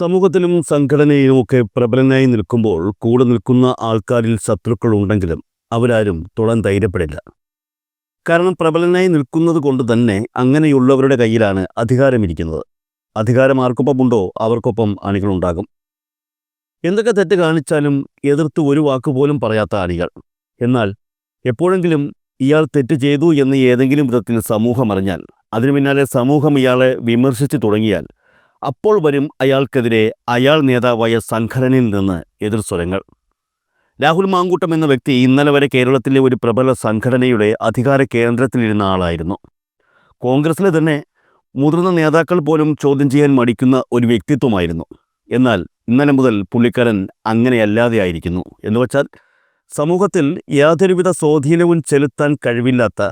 സമൂഹത്തിലും സംഘടനയിലുമൊക്കെ പ്രബലനായി നിൽക്കുമ്പോൾ കൂടെ നിൽക്കുന്ന ആൾക്കാരിൽ ശത്രുക്കൾ ഉണ്ടെങ്കിലും അവരാരും തൊടാൻ ധൈര്യപ്പെടില്ല. കാരണം പ്രബലനായി നിൽക്കുന്നത് കൊണ്ട് തന്നെ അങ്ങനെയുള്ളവരുടെ കയ്യിലാണ് അധികാരമിരിക്കുന്നത്. അധികാരം ആർക്കൊപ്പമുണ്ടോ അവർക്കൊപ്പം അണികളുണ്ടാകും. എന്തൊക്കെ തെറ്റ് കാണിച്ചാലും എതിർത്ത് ഒരു വാക്ക് പോലും പറയാത്ത അണികൾ. എന്നാൽ എപ്പോഴെങ്കിലും ഇയാൾ തെറ്റ് ചെയ്തു എന്ന് ഏതെങ്കിലും വിധത്തിൽ സമൂഹം അറിഞ്ഞാൽ അതിനു പിന്നാലെ സമൂഹം ഇയാളെ വിമർശിച്ചു തുടങ്ങിയാൽ അപ്പോൾ വരും അയാൾക്കെതിരെ അയാൾ നേതാവായ സംഘടനയിൽ നിന്ന് എതിർസ്വരങ്ങൾ. രാഹുൽ മാങ്കൂട്ടം എന്ന വ്യക്തി ഇന്നലെ വരെ കേരളത്തിലെ ഒരു പ്രബല സംഘടനയുടെ അധികാര കേന്ദ്രത്തിലിരുന്ന ആളായിരുന്നു. കോൺഗ്രസിലെ തന്നെ മുതിർന്ന നേതാക്കൾ പോലും ചോദ്യം ചെയ്യാൻ മടിക്കുന്ന ഒരു വ്യക്തിത്വമായിരുന്നു. എന്നാൽ ഇന്നലെ മുതൽ പുള്ളിക്കാരൻ അങ്ങനെയല്ലാതെ ആയിരിക്കുന്നു. എന്ന് വച്ചാൽ സമൂഹത്തിൽ യാതൊരുവിധ സ്വാധീനവും ചെലുത്താൻ കഴിവില്ലാത്ത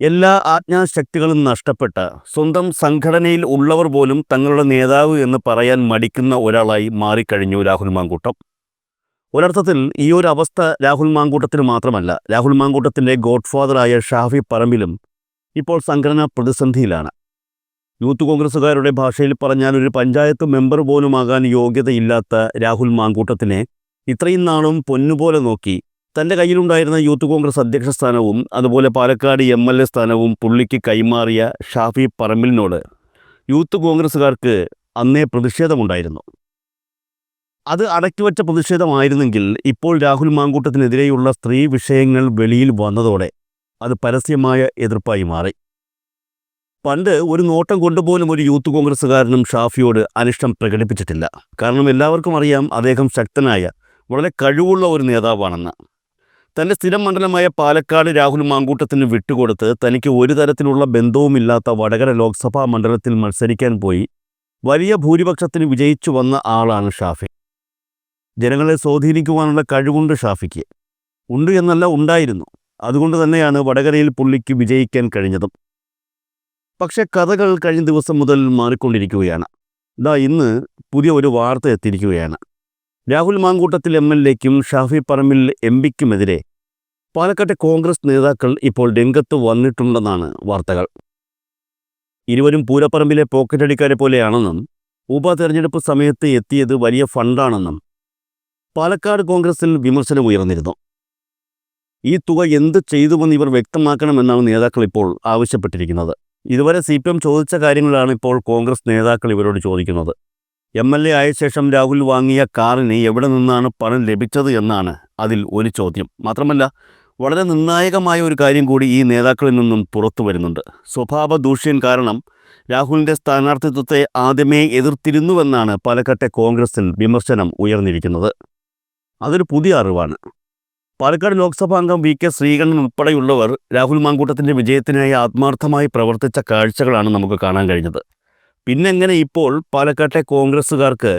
എല്ലാ ആജ്ഞാശക്തികളും നഷ്ടപ്പെട്ട സ്വന്തം സംഘടനയിൽ ഉള്ളവർ പോലും തങ്ങളുടെ നേതാവ് എന്ന് പറയാൻ മടിക്കുന്ന ഒരാളായി മാറിക്കഴിഞ്ഞു രാഹുൽ മാങ്കൂട്ടം. ഒരർത്ഥത്തിൽ ഈ ഒരു അവസ്ഥ രാഹുൽ മാങ്കൂട്ടത്തിന് മാത്രമല്ല രാഹുൽ മാങ്കൂട്ടത്തിന്റെ ഗോഡ്ഫാദറായ ഷാഫി പറമ്പിലും ഇപ്പോൾ സംഘടനാ പ്രതിസന്ധിയിലാണ്. യൂത്ത് കോൺഗ്രസ്സുകാരുടെ ഭാഷയിൽ പറഞ്ഞാൽ ഒരു പഞ്ചായത്ത് മെമ്പർ പോലുമാകാൻ യോഗ്യതയില്ലാത്ത രാഹുൽ മാങ്കൂട്ടത്തിനെ ഇത്രയും നാളും പൊന്നുപോലെ നോക്കി തന്റെ കയ്യിലുണ്ടായിരുന്ന യൂത്ത് കോൺഗ്രസ് അധ്യക്ഷ സ്ഥാനവും അതുപോലെ പാലക്കാട് എം എൽ എ സ്ഥാനവും പുള്ളിക്ക് കൈമാറിയ ഷാഫി പറമ്പിലിനോട് യൂത്ത് കോൺഗ്രസ്സുകാർക്ക് അന്നേ പ്രതിഷേധമുണ്ടായിരുന്നു. അത് അടക്കിവച്ച പ്രതിഷേധമായിരുന്നെങ്കിൽ ഇപ്പോൾ രാഹുൽ മാങ്കൂട്ടത്തിനെതിരെയുള്ള സ്ത്രീ വിഷയങ്ങൾ വെളിയിൽ വന്നതോടെ അത് പരസ്യമായ എതിർപ്പായി മാറി. പണ്ട് ഒരു നോട്ടം കൊണ്ടുപോലും ഒരു യൂത്ത് കോൺഗ്രസ്സുകാരനും ഷാഫിയോട് അനിഷ്ടം പ്രകടിപ്പിച്ചിട്ടില്ല. കാരണം എല്ലാവർക്കും അറിയാം അദ്ദേഹം ശക്തനായ വളരെ കഴിവുള്ള ഒരു നേതാവാണെന്ന്. തന്റെ സ്ഥിരം മണ്ഡലമായ പാലക്കാട് രാഹുൽ മാങ്കൂട്ടത്തിന് വിട്ടുകൊടുത്ത് തനിക്ക് ഒരു തരത്തിലുള്ള ബന്ധവുമില്ലാത്ത വടകര ലോക്സഭാ മണ്ഡലത്തിൽ മത്സരിക്കാൻ പോയി. വലിയ ഭൂരിപക്ഷത്തിന് വിജയിച്ചു വന്ന ആളാണ് ഷാഫി. ജനങ്ങളെ സ്വാധീനിക്കുവാനുള്ള കഴിവുണ്ട് ഷാഫിക്ക്. ഉണ്ട് എന്നല്ല ഉണ്ടായിരുന്നു. അതുകൊണ്ട് തന്നെയാണ് വടകരയിൽ പുള്ളിക്ക് വിജയിക്കാൻ കഴിഞ്ഞതും. പക്ഷെ കഥകൾ കഴിഞ്ഞ ദിവസം മുതൽ മാറിക്കൊണ്ടിരിക്കുകയാണ്. ഇതാ ഇന്ന് പുതിയ ഒരു വാർത്ത എത്തിയിരിക്കുകയാണ്. രാഹുൽ മാങ്കൂട്ടത്തിൽ എം എൽ എക്കും ഷാഫി പറമ്പിൽ എം പിക്കുമെതിരെ പാലക്കാട്ടെ കോൺഗ്രസ് നേതാക്കൾ ഇപ്പോൾ രംഗത്ത് വന്നിട്ടുണ്ടെന്നാണ് വാർത്തകൾ. ഇരുവരും പൂരപ്പറമ്പിലെ പോക്കറ്റടിക്കാരെ പോലെയാണെന്നും ഉപതെരഞ്ഞെടുപ്പ് സമയത്ത് എത്തിയത് വലിയ ഫണ്ടാണെന്നും പാലക്കാട് കോൺഗ്രസിൽ വിമർശനമുയർന്നിരുന്നു ഈ തുക എന്ത് ചെയ്തുവെന്ന് ഇവർ വ്യക്തമാക്കണമെന്നാണ് നേതാക്കൾ ഇപ്പോൾ ആവശ്യപ്പെട്ടിരിക്കുന്നത്. ഇതുവരെ സി പി എം ചോദിച്ച കാര്യങ്ങളാണ് ഇപ്പോൾ കോൺഗ്രസ് നേതാക്കൾ ഇവരോട് ചോദിക്കുന്നത്. എം എൽ എ ആയ ശേഷം രാഹുൽ വാങ്ങിയ കാറിന് എവിടെ നിന്നാണ് പണം ലഭിച്ചത് എന്നാണ് അതിൽ ഒരു ചോദ്യം. മാത്രമല്ല വളരെ നിർണായകമായ ഒരു കാര്യം കൂടി ഈ നേതാക്കളിൽ നിന്നും പുറത്തു വരുന്നുണ്ട്. സ്വഭാവ ദൂഷ്യം കാരണം രാഹുലിന്റെ സ്ഥാനാർത്ഥിത്വത്തെ ആദ്യമേ എതിർത്തിരുന്നുവെന്നാണ് പാലക്കാട്ടെ കോൺഗ്രസിൽ വിമർശനം ഉയർന്നിരിക്കുന്നത്. അതൊരു പുതിയ അറിവാണ്. പാലക്കാട് ലോക്സഭാ അംഗം വി കെ ശ്രീകണ്ഠൻ ഉൾപ്പെടെയുള്ളവർ രാഹുൽ മാങ്കൂട്ടത്തിന്റെ വിജയത്തിനായി ആത്മാർത്ഥമായി പ്രവർത്തിച്ച കാഴ്ചകളാണ് നമുക്ക് കാണാൻ കഴിഞ്ഞത്. പിന്നെങ്ങനെ ഇപ്പോൾ പാലക്കാട്ടെ കോൺഗ്രസ്സുകാർക്ക്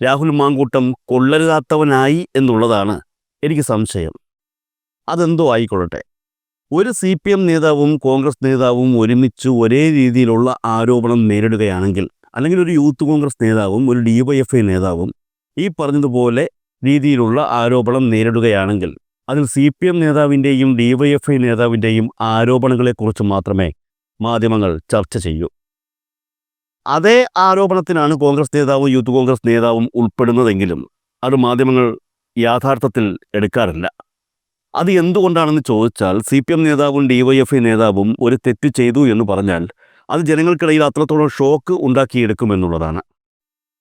രാഹുൽ മാങ്കൂട്ടം കൊള്ളരുതാത്തവനായി എന്നുള്ളതാണ് എനിക്ക് സംശയം. അതെന്തോ ആയിക്കൊള്ളട്ടെ. ഒരു സി പി എം നേതാവും കോൺഗ്രസ് നേതാവും ഒരുമിച്ച് ഒരേ രീതിയിലുള്ള ആരോപണം നേരിടുകയാണെങ്കിൽ അല്ലെങ്കിൽ ഒരു യൂത്ത് കോൺഗ്രസ് നേതാവും ഒരു ഡി വൈ എഫ് ഐ നേതാവും ഈ പറഞ്ഞതുപോലെ രീതിയിലുള്ള ആരോപണം നേരിടുകയാണെങ്കിൽ അതിൽ സി പി എം നേതാവിന്റെയും ഡി വൈ എഫ് ഐ നേതാവിന്റെയും ആരോപണങ്ങളെക്കുറിച്ച് മാത്രമേ മാധ്യമങ്ങൾ ചർച്ച ചെയ്യൂ. അതേ ആരോപണത്തിനാണ് കോൺഗ്രസ് നേതാവും യൂത്ത് കോൺഗ്രസ് നേതാവും ഉൾപ്പെടുന്നതെങ്കിലും അത് മാധ്യമങ്ങൾ യാഥാർത്ഥത്തിൽ എടുക്കാറില്ല. അത് എന്തുകൊണ്ടാണെന്ന് ചോദിച്ചാൽ സി പി എം നേതാവും ഡി വൈ എഫ് ഐ നേതാവും ഒരു തെറ്റ് ചെയ്തു എന്ന് പറഞ്ഞാൽ അത് ജനങ്ങൾക്കിടയിൽ അത്രത്തോളം ഷോക്ക് ഉണ്ടാക്കിയെടുക്കുമെന്നുള്ളതാണ്.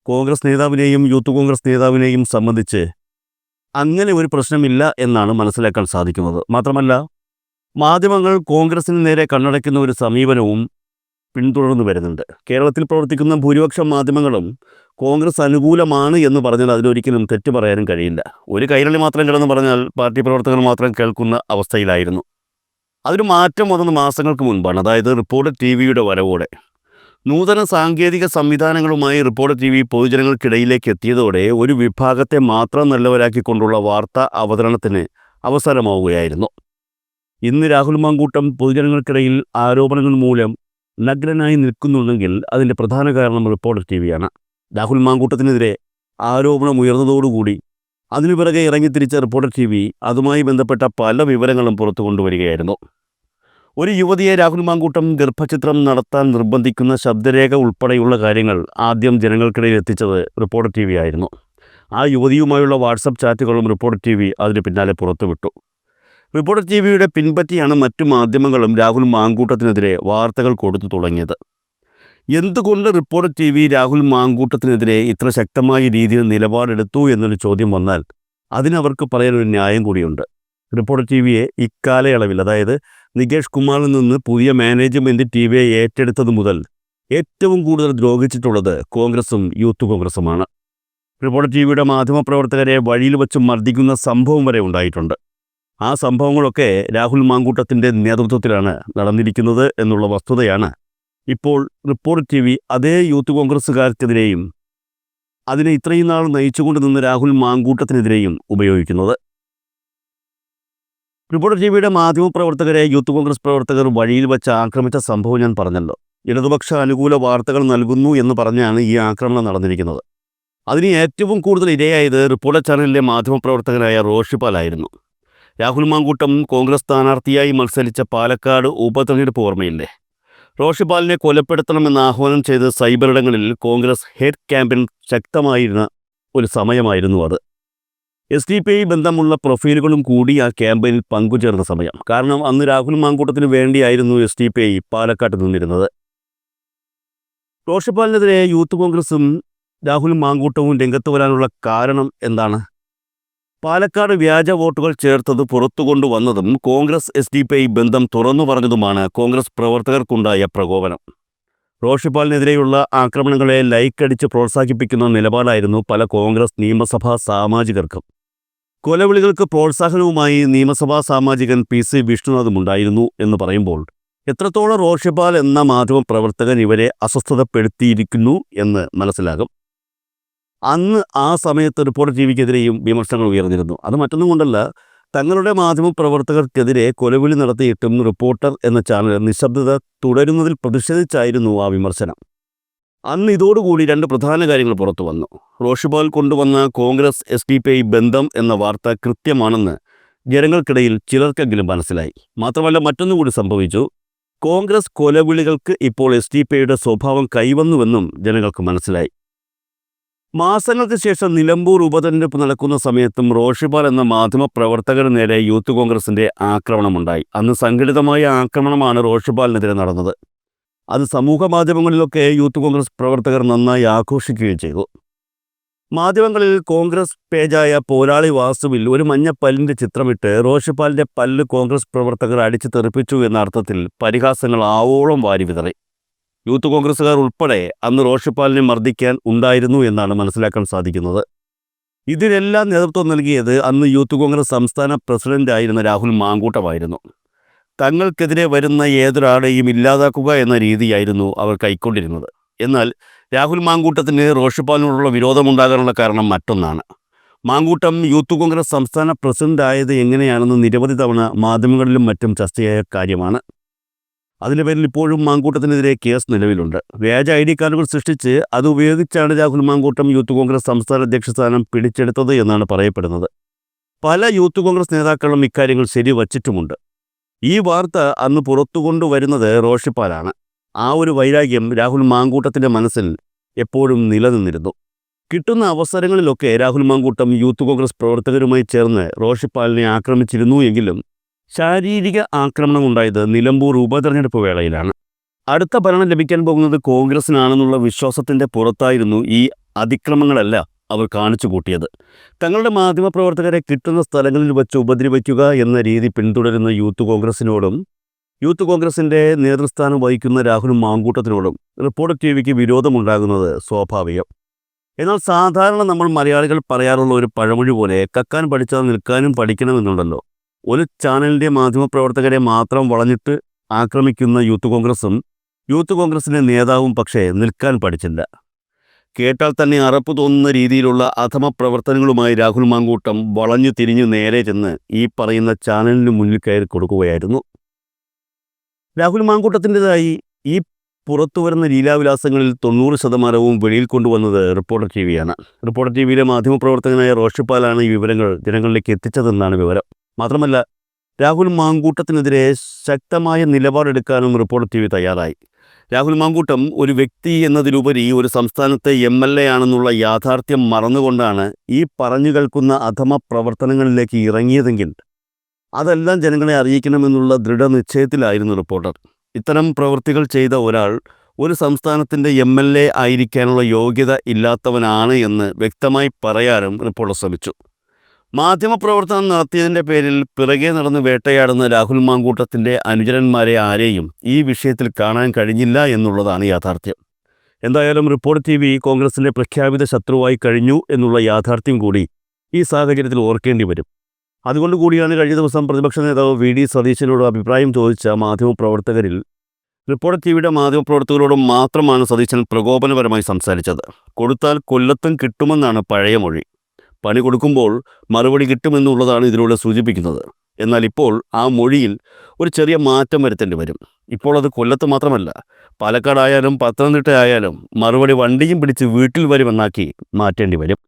കോൺഗ്രസ് നേതാവിനെയും യൂത്ത് കോൺഗ്രസ് നേതാവിനെയും സംബന്ധിച്ച് അങ്ങനെ ഒരു പ്രശ്നമില്ല എന്നാണ് മനസ്സിലാക്കാൻ സാധിക്കുന്നത്. മാത്രമല്ല മാധ്യമങ്ങൾ കോൺഗ്രസിന് നേരെ കണ്ണടയ്ക്കുന്ന ഒരു സമീപനവും പിന്തുടർന്നു വരുന്നുണ്ട്. കേരളത്തിൽ പ്രവർത്തിക്കുന്ന ഭൂരിപക്ഷം മാധ്യമങ്ങളും കോൺഗ്രസ് അനുകൂലമാണ് എന്ന് പറഞ്ഞാൽ അതിലൊരിക്കലും തെറ്റ് പറയാനും കഴിയില്ല. ഒരു കൈരളി മാത്രം കിടന്ന് പറഞ്ഞാൽ പാർട്ടി പ്രവർത്തകർ മാത്രം കേൾക്കുന്ന അവസ്ഥയിലായിരുന്നു. അതൊരു മാറ്റം വന്നത് മാസങ്ങൾക്ക് മുൻപാണ്. അതായത് റിപ്പോർട്ടർ ടി വിയുടെ വരവോടെ. നൂതന സാങ്കേതിക സംവിധാനങ്ങളുമായി റിപ്പോർട്ടർ ടി വി പൊതുജനങ്ങൾക്കിടയിലേക്ക് എത്തിയതോടെ ഒരു വിഭാഗത്തെ മാത്രം നല്ലവരാക്കിക്കൊണ്ടുള്ള വാർത്താ അവതരണത്തിന് അവസരമാവുകയായിരുന്നു. ഇന്ന് രാഹുൽ മാങ്കൂട്ടം പൊതുജനങ്ങൾക്കിടയിൽ ആരോപണങ്ങൾ മൂലം നഗ്നനായി നിൽക്കുന്നുണ്ടെങ്കിൽ അതിന്റെ പ്രധാന കാരണം റിപ്പോർട്ടർ ടി വിയാണ് രാഹുൽ മാങ്കൂട്ടത്തിനെതിരെ ആരോപണം ഉയർന്നതോടുകൂടി അതിനു പിറകെ ഇറങ്ങിത്തിരിച്ച റിപ്പോർട്ടർ ടി വി അതുമായി ബന്ധപ്പെട്ട പല വിവരങ്ങളും പുറത്തു കൊണ്ടുവരികയായിരുന്നു. ഒരു യുവതിയെ രാഹുൽ മാങ്കൂട്ടം ഗർഭചിത്രം നടത്താൻ നിർബന്ധിക്കുന്ന ശബ്ദരേഖ ഉൾപ്പെടെയുള്ള കാര്യങ്ങൾ ആദ്യം ജനങ്ങൾക്കിടയിൽ എത്തിച്ചത് റിപ്പോർട്ടർ ടി വി ആയിരുന്നു. ആ യുവതിയുമായുള്ള വാട്സപ്പ് ചാറ്റുകളും റിപ്പോർട്ടർ ടി വി അതിന് പിന്നാലെ പുറത്തുവിട്ടു. റിപ്പോർട്ടർ ടി വിയുടെ പിൻപറ്റിയാണ് മറ്റു മാധ്യമങ്ങളും രാഹുൽ മാങ്കൂട്ടത്തിനെതിരെ വാർത്തകൾ കൊടുത്തു തുടങ്ങിയത്. എന്തുകൊണ്ട് റിപ്പോർട്ടർ ടി വി രാഹുൽ മാങ്കൂട്ടത്തിനെതിരെ ഇത്ര ശക്തമായ രീതിയിൽ നിലപാടെടുത്തു എന്നൊരു ചോദ്യം വന്നാൽ അതിനവർക്ക് പറയാനൊരു ന്യായം കൂടിയുണ്ട്. റിപ്പോർട്ടർ ടി വിയെ ഇക്കാലയളവിൽ അതായത് നികേഷ് കുമാറിൽ നിന്ന് പുതിയ മാനേജ്മെന്റ് ടി വിയെ ഏറ്റെടുത്തത് മുതൽ ഏറ്റവും കൂടുതൽ ദ്രോഹിച്ചിട്ടുള്ളത് കോൺഗ്രസും യൂത്ത് കോൺഗ്രസുമാണ്. റിപ്പോർട്ടർ ടി വിയുടെ മാധ്യമപ്രവർത്തകരെ വഴിയിൽ വച്ച് മർദ്ദിക്കുന്ന സംഭവം വരെ ഉണ്ടായിട്ടുണ്ട്. ആ സംഭവങ്ങളൊക്കെ രാഹുൽ മാങ്കൂട്ടത്തിന്റെ നേതൃത്വത്തിലാണ് നടന്നിരിക്കുന്നത് എന്നുള്ള വസ്തുതയാണ്. ഇപ്പോൾ റിപ്പോർട്ട് ടി വി അതേ യൂത്ത് കോൺഗ്രസ്സുകാർക്കെതിരെയും അതിനെ ഇത്രയും നാൾ നയിച്ചുകൊണ്ട് നിന്ന് രാഹുൽ മാങ്കൂട്ടത്തിനെതിരെയും ഉപയോഗിക്കുന്നത്. റിപ്പോർട്ടർ ടി വിയുടെ മാധ്യമപ്രവർത്തകരെ യൂത്ത് കോൺഗ്രസ് പ്രവർത്തകർ വഴിയിൽ വെച്ച് ആക്രമിച്ച സംഭവം ഞാൻ പറഞ്ഞല്ലോ. ഇടതുപക്ഷ അനുകൂല വാർത്തകൾ നൽകുന്നു എന്ന് പറഞ്ഞാണ് ഈ ആക്രമണം നടന്നിരിക്കുന്നത്. അതിന് ഏറ്റവും കൂടുതൽ ഇരയായത് റിപ്പോർട്ടർ ചാനലിലെ മാധ്യമപ്രവർത്തകനായ റോഷിപ്പാലായിരുന്നു രാഹുൽ മാങ്കൂട്ടം കോൺഗ്രസ് സ്ഥാനാർത്ഥിയായി മത്സരിച്ച പാലക്കാട് ഉപതെരഞ്ഞെടുപ്പ് ഓർമ്മയില്ലേ? റോഷിപാലിനെ കൊലപ്പെടുത്തണമെന്ന് ആഹ്വാനം ചെയ്ത് സൈബറിടങ്ങളിൽ കോൺഗ്രസ് ഹെഡ് ക്യാമ്പിൽ ശക്തമായിരുന്ന ഒരു സമയമായിരുന്നു അത്. എസ് ഡി പി ഐ ബന്ധമുള്ള പ്രൊഫൈലുകളും കൂടി ആ ക്യാമ്പയിനിൽ പങ്കുചേർന്ന സമയം. കാരണം അന്ന് രാഹുൽ മാങ്കൂട്ടത്തിന് വേണ്ടിയായിരുന്നു എസ് ഡി പി ഐ പാലക്കാട്ട് നിന്നിരുന്നത്. റോഷിപ്പാലിനെതിരെ യൂത്ത് കോൺഗ്രസും രാഹുൽ മാങ്കൂട്ടവും രംഗത്ത് വരാനുള്ള കാരണം എന്താണ്? പാലക്കാട് വ്യാജ വോട്ടുകൾ ചേർത്തത് പുറത്തു കൊണ്ടുവന്നതും കോൺഗ്രസ് എസ് ഡി പി ബന്ധം തുറന്നു പറഞ്ഞതുമാണ് കോൺഗ്രസ് പ്രവർത്തകർക്കുണ്ടായ പ്രകോപനം. റോഷിപ്പാലിനെതിരെയുള്ള ആക്രമണങ്ങളെ ലൈക്കടിച്ച് പ്രോത്സാഹിപ്പിക്കുന്ന നിലപാടായിരുന്നു പല കോൺഗ്രസ് നിയമസഭാ സാമാജികർക്കും. കൊലവിളികൾക്ക് പ്രോത്സാഹനവുമായി നിയമസഭാ സാമാജികൻ പി സി വിഷ്ണുനാഥും ഉണ്ടായിരുന്നു എന്ന് പറയുമ്പോൾ എത്രത്തോളം റോഷിപ്പാൽ എന്ന മാധ്യമ പ്രവർത്തകൻ ഇവരെ അസ്വസ്ഥതപ്പെടുത്തിയിരിക്കുന്നു എന്ന് മനസ്സിലാകും. അന്ന് ആ സമയത്ത് റിപ്പോർട്ടർ ടി വിക്കെതിരെയും വിമർശനങ്ങൾ ഉയർന്നിരുന്നു. അത് മറ്റൊന്നും കൊണ്ടല്ല തങ്ങളുടെ മാധ്യമ പ്രവർത്തകർക്കെതിരെ കൊലവിളി നടത്തിയിട്ടും റിപ്പോർട്ടർ എന്ന ചാനൽ നിശബ്ദത തുടരുന്നതിൽ പ്രതിഷേധിച്ചായിരുന്നു ആ വിമർശനം. അന്ന് ഇതോടുകൂടി രണ്ട് പ്രധാന കാര്യങ്ങൾ പുറത്തു വന്നു. റോഷിബാൽ കൊണ്ടുവന്ന Congress S D P I ബന്ധം എന്ന വാർത്ത കൃത്യമാണെന്ന് ജനങ്ങൾക്കിടയിൽ ചിലർക്കെങ്കിലും മനസ്സിലായി. മാത്രമല്ല മറ്റൊന്നുകൂടി സംഭവിച്ചു. കോൺഗ്രസ് കൊലവിളികൾക്ക് ഇപ്പോൾ എസ് ഡി പി ഐയുടെ സ്വഭാവം കൈവന്നുവെന്നും ജനങ്ങൾക്ക് മനസ്സിലായി. മാസങ്ങൾക്ക് ശേഷം നിലമ്പൂർ ഉപതെരഞ്ഞെടുപ്പ് നടക്കുന്ന സമയത്തും റോഷിപാൽ എന്ന മാധ്യമ പ്രവർത്തകന് നേരെ യൂത്ത് കോൺഗ്രസിന്റെ ആക്രമണമുണ്ടായി. അന്ന് സംഘടിതമായ ആക്രമണമാണ് റോഷിപാലിനെതിരെ നടന്നത്. അത് സമൂഹ മാധ്യമങ്ങളിലൊക്കെ യൂത്ത് കോൺഗ്രസ് പ്രവർത്തകർ നന്നായി ആഘോഷിക്കുകയും ചെയ്തു. മാധ്യമങ്ങളിൽ കോൺഗ്രസ് പേജായ പോരാളി വാസുവിൽ ഒരു മഞ്ഞ പല്ലിന്റെ ചിത്രമിട്ട് റോഷിപ്പാലിന്റെ പല്ല് കോൺഗ്രസ് പ്രവർത്തകർ അടിച്ചു തെറിപ്പിച്ചു എന്ന അർത്ഥത്തിൽ പരിഹാസങ്ങൾ ആവോളം വാരി വിതറി. യൂത്ത് കോൺഗ്രസ്സുകാർ ഉൾപ്പെടെ അന്ന് റോഷിപ്പാലിനെ മർദ്ദിക്കാൻ ഉണ്ടായിരുന്നു എന്നാണ് മനസ്സിലാക്കാൻ സാധിക്കുന്നത്. ഇതിനെല്ലാം നേതൃത്വം നൽകിയത് അന്ന് യൂത്ത് കോൺഗ്രസ് സംസ്ഥാന പ്രസിഡന്റായിരുന്ന രാഹുൽ മാങ്കൂട്ടമായിരുന്നു. തങ്ങൾക്കെതിരെ വരുന്ന ഏതൊരാളെയും ഇല്ലാതാക്കുക എന്ന രീതിയായിരുന്നു അവർ കൈക്കൊണ്ടിരുന്നത്. എന്നാൽ രാഹുൽ മാങ്കൂട്ടത്തിന് റോഷിപ്പാലിനോടുള്ള വിരോധമുണ്ടാകാനുള്ള കാരണം മറ്റൊന്നാണ്. മാങ്കൂട്ടം യൂത്ത് കോൺഗ്രസ് സംസ്ഥാന പ്രസിഡന്റ് ആയത് എങ്ങനെയാണെന്ന് നിരവധി തവണ മാധ്യമങ്ങളിലും മറ്റും ചർച്ചയായ കാര്യമാണ്. അതിന്റെ പേരിൽ ഇപ്പോഴും മാങ്കൂട്ടത്തിനെതിരെ കേസ് നിലവിലുണ്ട്. വ്യാജ ഐ ഡി കാർഡുകൾ സൃഷ്ടിച്ച് അത് ഉപയോഗിച്ചാണ് രാഹുൽ മാങ്കൂട്ടം യൂത്ത് കോൺഗ്രസ് സംസ്ഥാന അധ്യക്ഷ സ്ഥാനം പിടിച്ചെടുത്തത് എന്നാണ് പറയപ്പെടുന്നത്. പല യൂത്ത് കോൺഗ്രസ് നേതാക്കളും ഇക്കാര്യങ്ങൾ ശരിവച്ചിട്ടുമുണ്ട്. ഈ വാർത്ത അന്ന് പുറത്തു കൊണ്ടുവരുന്നത് റോഷിപ്പാലാണ്. ആ ഒരു വൈരാഗ്യം രാഹുൽ മാങ്കൂട്ടത്തിന്റെ മനസ്സിൽ എപ്പോഴും നിലനിന്നിരുന്നു. കിട്ടുന്ന അവസരങ്ങളിലൊക്കെ രാഹുൽ മാങ്കൂട്ടം യൂത്ത് കോൺഗ്രസ് പ്രവർത്തകരുമായി ചേർന്ന് റോഷിപ്പാലിനെ ആക്രമിച്ചിരുന്നു എങ്കിലും ശാരീരിക ആക്രമണം ഉണ്ടായത് നിലമ്പൂർ ഉപതെരഞ്ഞെടുപ്പ് വേളയിലാണ്. അടുത്ത ഭരണം ലഭിക്കാൻ പോകുന്നത് കോൺഗ്രസിനാണെന്നുള്ള വിശ്വാസത്തിന്റെ പുറത്തായിരുന്നു ഈ അതിക്രമങ്ങളല്ല അവർ കാണിച്ചു കൂട്ടിയത്. തങ്ങളുടെ മാധ്യമപ്രവർത്തകരെ കിട്ടുന്ന സ്ഥലങ്ങളിൽ വെച്ച് ഉപദ്രവിക്കുക എന്ന രീതി പിന്തുടരുന്ന യൂത്ത് കോൺഗ്രസിനോടും യൂത്ത് കോൺഗ്രസിന്റെ നേതൃസ്ഥാനം വഹിക്കുന്ന രാഹുൽ മാങ്കൂട്ടത്തിനോടും റിപ്പോർട്ടർ ടി വിക്ക് വിരോധമുണ്ടാകുന്നത് സ്വാഭാവികം. എന്നാൽ സാധാരണ നമ്മൾ മലയാളികൾ പറയാറുള്ള ഒരു പഴമൊഴി പോലെ കക്കാൻ പഠിച്ചാൽ നിൽക്കാനും പഠിക്കണമെന്നുണ്ടല്ലോ. ഒരു ചാനലിന്റെ മാധ്യമപ്രവർത്തകരെ മാത്രം വളഞ്ഞിട്ട് ആക്രമിക്കുന്ന യൂത്ത് കോൺഗ്രസും യൂത്ത് കോൺഗ്രസിന്റെ നേതാവും പക്ഷേ നിൽക്കാൻ പഠിച്ചില്ല. കേട്ടാൽ തന്നെ അറപ്പ് തോന്നുന്ന രീതിയിലുള്ള അധമ പ്രവർത്തനങ്ങളുമായി രാഹുൽ മാങ്കൂട്ടം വളഞ്ഞു തിരിഞ്ഞു നേരെ ചെന്ന് ഈ പറയുന്ന ചാനലിന് മുന്നിൽ കയറി കൊടുക്കുകയായിരുന്നു. രാഹുൽ മാങ്കൂട്ടത്തിന്റെതായി ഈ പുറത്തു വരുന്ന ലീലാവിലാസങ്ങളിൽ തൊണ്ണൂറ് ശതമാനവും വെളിയിൽ കൊണ്ടുവന്നത് റിപ്പോർട്ടർ ടി വിയാണ്. റിപ്പോർട്ടർ ടി വിയിലെ മാധ്യമപ്രവർത്തകനായ റോഷിപ്പാലാണ് ഈ വിവരങ്ങൾ ജനങ്ങളിലേക്ക് എത്തിച്ചതെന്നാണ് വിവരം. മാത്രമല്ല രാഹുൽ മാങ്കൂട്ടത്തിനെതിരെ ശക്തമായ നിലപാടെടുക്കാനും റിപ്പോർട്ടർ ടി വി തയ്യാറായി. രാഹുൽ മാങ്കൂട്ടം ഒരു വ്യക്തി എന്നതിലുപരി ഒരു സംസ്ഥാനത്തെ എം എൽ എ ആണെന്നുള്ള യാഥാർത്ഥ്യം മറന്നുകൊണ്ടാണ് ഈ പറഞ്ഞു കേൾക്കുന്ന അധമ പ്രവർത്തനങ്ങളിലേക്ക് ഇറങ്ങിയതെങ്കിൽ അതെല്ലാം ജനങ്ങളെ അറിയിക്കണമെന്നുള്ള ദൃഢനിശ്ചയത്തിലായിരുന്നു റിപ്പോർട്ടർ. ഇത്തരം പ്രവൃത്തികൾ ചെയ്ത ഒരാൾ ഒരു സംസ്ഥാനത്തിന്റെ എം എൽ എ ആയിരിക്കാനുള്ള യോഗ്യത ഇല്ലാത്തവനാണ് എന്ന് വ്യക്തമായി പറയാനും റിപ്പോർട്ടർ ശ്രമിച്ചു. മാധ്യമപ്രവർത്തനം നടത്തിയതിന്റെ പേരിൽ പിറകെ നടന്ന് വേട്ടയാടുന്ന രാഹുൽ മാങ്കൂട്ടത്തിന്റെ അനുചരന്മാരെ ആരെയും ഈ വിഷയത്തിൽ കാണാൻ കഴിഞ്ഞില്ല എന്നുള്ളതാണ് യാഥാർത്ഥ്യം. എന്തായാലും റിപ്പോർട്ട് ടി വി കോൺഗ്രസിന്റെ പ്രഖ്യാപിത ശത്രുവായി കഴിഞ്ഞു എന്നുള്ള യാഥാർത്ഥ്യം കൂടി ഈ സാഹചര്യത്തിൽ ഓർക്കേണ്ടി വരും. അതുകൊണ്ട് കൂടിയാണ് കഴിഞ്ഞ ദിവസം പ്രതിപക്ഷ നേതാവ് വി ഡി സതീശനോട് അഭിപ്രായം ചോദിച്ച മാധ്യമപ്രവർത്തകരിൽ റിപ്പോർട്ട് ടി വിയുടെ മാധ്യമപ്രവർത്തകരോട് മാത്രമാണ് സതീശൻ പ്രകോപനപരമായി സംസാരിച്ചത്. കൊടുത്താൽ കൊല്ലത്തും കിട്ടുമെന്നാണ് പഴയ മൊഴി. പണി കൊടുക്കുമ്പോൾ മറുപടി കിട്ടുമെന്നുള്ളതാണ് ഇതിലൂടെ സൂചിപ്പിക്കുന്നത്. എന്നാൽ ഇപ്പോൾ ആ മൊഴിയിൽ ഒരു ചെറിയ മാറ്റം വരുത്തേണ്ടി വരും. ഇപ്പോൾ അത് കൊല്ലത്ത് മാത്രമല്ല പാലക്കാടായാലും പത്തനംതിട്ട ആയാലും മറുപടി വണ്ടിയും പിടിച്ച് വീട്ടിൽ വരുമെന്നാക്കി മാറ്റേണ്ടി വരും.